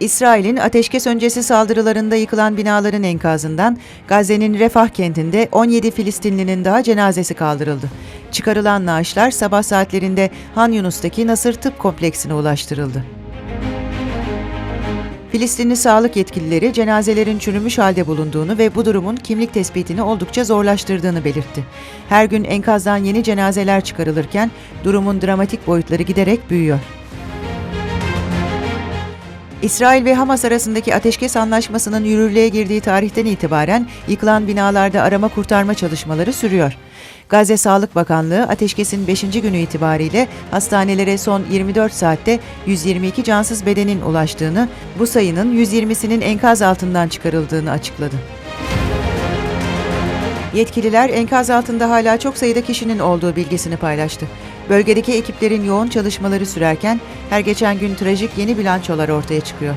İsrail'in ateşkes öncesi saldırılarında yıkılan binaların enkazından Gazze'nin Refah kentinde 17 Filistinlinin daha cenazesi kaldırıldı. Çıkarılan naaşlar sabah saatlerinde Han Yunus'taki Nasır Tıp Kompleksine ulaştırıldı. Filistinli sağlık yetkilileri cenazelerin çürümüş halde bulunduğunu ve bu durumun kimlik tespitini oldukça zorlaştırdığını belirtti. Her gün enkazdan yeni cenazeler çıkarılırken durumun dramatik boyutları giderek büyüyor. İsrail ve Hamas arasındaki ateşkes anlaşmasının yürürlüğe girdiği tarihten itibaren yıkılan binalarda arama kurtarma çalışmaları sürüyor. Gazze Sağlık Bakanlığı ateşkesin 5. günü itibariyle hastanelere son 24 saatte 122 cansız bedenin ulaştığını, bu sayının 120'sinin enkaz altından çıkarıldığını açıkladı. Yetkililer enkaz altında hala çok sayıda kişinin olduğu bilgisini paylaştı. Bölgedeki ekiplerin yoğun çalışmaları sürerken her geçen gün trajik yeni bilançolar ortaya çıkıyor.